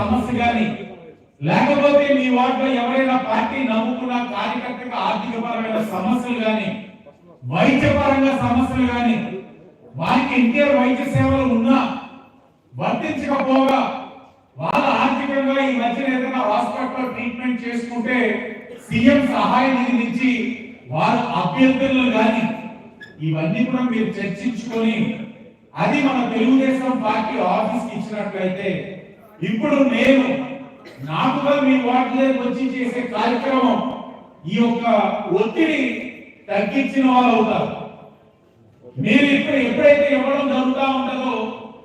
సమస్య కానీ లేకపోతే మీ వాటిలో ఎవరైనా పార్టీ నమ్ముకున్న కార్యకర్తకు ఆర్థిక పరమైన సమస్యలు కానీ వైద్యపరంగా సమస్యలు కానీ వారికి ఎన్టీఆర్ వైద్య సేవలు ఉన్నా వర్తించకపోగా వాళ్ళ ఆర్థికంగా ఈ మధ్యన ఏదైనా హాస్పిటల్ ట్రీట్మెంట్ చేసుకుంటే సీఎం సహాయ నిధి నుంచి వారు అభ్యర్థులను కానీ ఇవన్నీ కూడా మీరు చర్చించుకొని అది మన తెలుగుదేశం పార్టీ ఆఫీస్కి ఇచ్చినట్లయితే ఇప్పుడు నేను నాకుగా మీ వాటిలో వచ్చి చేసే కార్యక్రమం ఈ యొక్క ఒత్తిడి తగ్గించిన వాళ్ళు అవుతారు. మీరు ఇప్పుడు ఎప్పుడైతే ఇవ్వడం జరుగుతూ ఉంటుందో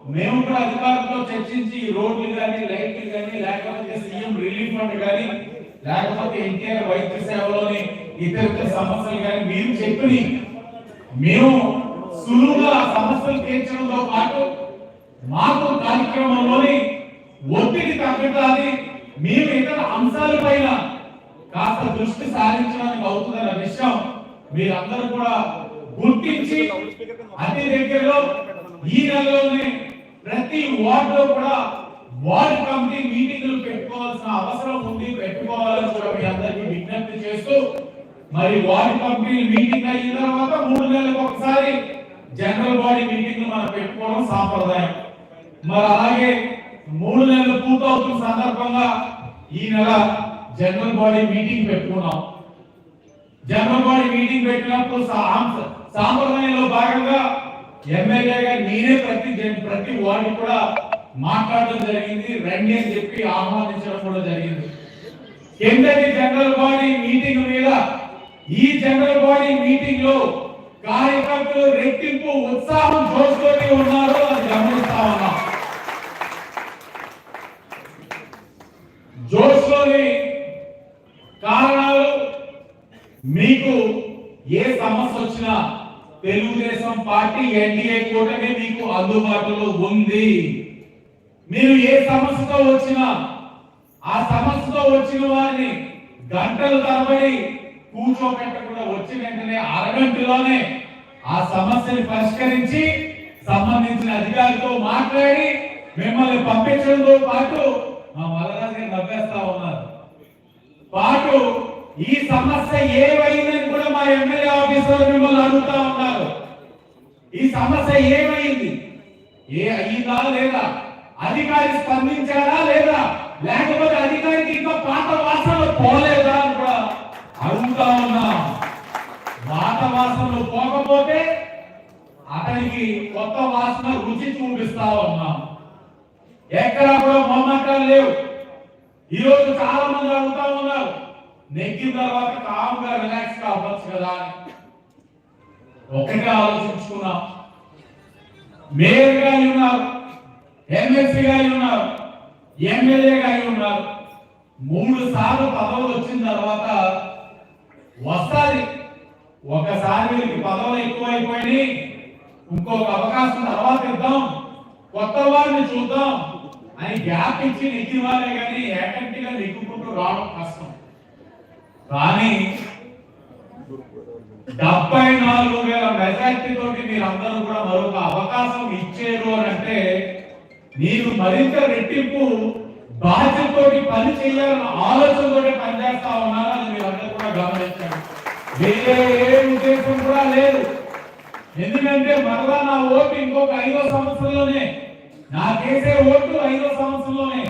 మేము కూడా అధికారులతో చర్చించి రోడ్లు కానీ లైట్లు కానీ లేకపోతే సీఎం రిలీఫ్ ఫండ్ కానీ లేకపోతే ఎన్టీఆర్ వైద్య సేవలోని ఇతర సమస్యలు కానీ మీరు చెప్పి మేము సులువుగా సమస్యలు తీర్చడంతో పాటు మాకు కార్యక్రమంలోని ఒత్తిడి తగ్గటాన్ని మేము ఇతర అంశాలపైన కాస్త దృష్టి సారించడానికి అవుతుందన్న విషయం మీరందరూ కూడా గుర్తించి అతి దగ్గరలో ఈ నెలలోనే ప్రతి వార్డులో కూడా వార్డ్ కమిటీ మీటింగ్లు పెట్టుకోవాల్సిన అవసరం ఉంది. పెట్టుకోవాలని కూడా మీ అందరికీ విజ్ఞప్తి చేస్తూ మరి వార్డ్ కమిటీ మీటింగ్ అయిన తర్వాత మూడు నెలలకు ఒకసారి జనరల్ బాడీ మీటింగ్ మనం పెట్టుకోవడం సాంప్రదాయం. మరి అలాగే మూడు నెలలు పూర్తవుతున్న సందర్భంగా ఈ నెల జనరల్ బాడీ మీటింగ్ పెట్టుకున్నాం. జనరల్ బాడీ మీటింగ్ పెట్టినప్పుడు సాంప్రదాయంలో భాగంగా ఎమ్మెల్యేగా నేనే ప్రతి ప్రతి వార్డు కూడా మాట్లాడడం జరిగింది. రండి అని చెప్పి ఆహ్వానించడం కూడా జరిగింది. కిందటి జనరల్ బాడీ మీటింగ్ మీద ఈ జనరల్ బాడీ మీటింగ్లో కార్యకర్తలు రెట్టింపు ఉత్సాహం చూసుకొని ఉన్నారు అది గమనిస్తా ఉన్నాం జోష్లోని కారణాలు మీకు ఏ సమస్య వచ్చినా తెలుగుదేశం పార్టీ ఎన్డీఏ కూటమి మీకు అందుబాటులో ఉంది. మీరు ఏ సమస్యతో వచ్చినా ఆ సమస్యతో వచ్చిన వారిని గంటల తరబడి కూర్చోబెట్టకుండా వచ్చిన వెంటనే అరగంటలోనే ఆ సమస్యని పరిష్కరించి సంబంధించిన అధికారితో మాట్లాడి మిమ్మల్ని పంపించడంతో పాటు మా మలరాజు గారు నవ్వేస్తా ఉన్నారు పాటు ఈ సమస్య ఏమైందని కూడా మా ఎమ్మెల్యే ఆఫీసర్ మిమ్మల్ని అడుగుతా ఉన్నారు. ఈ సమస్య ఏమైంది? ఏ అయ్యిందా లేదా? అధికారి స్పందించారా లేదా? లేకపోతే అధికారికి ఇంకా పాత వాసనలు పోలేదా అని కూడా అడుగుతా ఉన్నా. పాత వాసనలు పోకపోతే అతనికి కొత్త వాసన రుచి చూపిస్తా ఉన్నాం. ఎక్కడా కూడా మొమ్మకాలు లేవు. ఈరోజు చాలా మంది అడుగుతా ఉన్నారు. నెగ్గిన తర్వాత కామ్గా రిలాక్స్ కావచ్చు కదా అని. ఒకటే ఆలోచించుకున్నాం. మేయర్గా అయి ఉన్నారు ఎమ్మెల్సీ గా అయి ఉన్నారు ఎమ్మెల్యే గా అయి ఉన్నారు. మూడు సార్లు పదవులు వచ్చిన తర్వాత వస్తాది. ఒకసారి వీరికి పదవులు ఎక్కువైపోయినాయి. ఇంకొక అవకాశం తర్వాత ఇద్దాం. కొత్త వారిని చూద్దాం. అని గ్యాప్ ఇచ్చి నెగ్గిన వారే కానీ ఏకంటిగా నెగ్గుకుంటూ రావడం కష్టం. కానీ డెబ్బై నాలుగు వేల మెజార్టీ తోటి మీరందరూ కూడా మరొక అవకాశం ఇచ్చేరు అని అంటే మీరు మరింత రెట్టింపు బాధ్యతతోటి పని చేయాలన్న ఆలోచనతోటి పనిచేస్తా ఉన్నారని మీరందరూ కూడా గమనించండి. వేరే ఏ ఉద్దేశం కూడా లేదు. ఎందుకంటే మరలా నా ఓటు ఇంకొక ఐదో సంవత్సరంలోనే నాకేసే ఓటు ఐదో సంవత్సరంలోనే.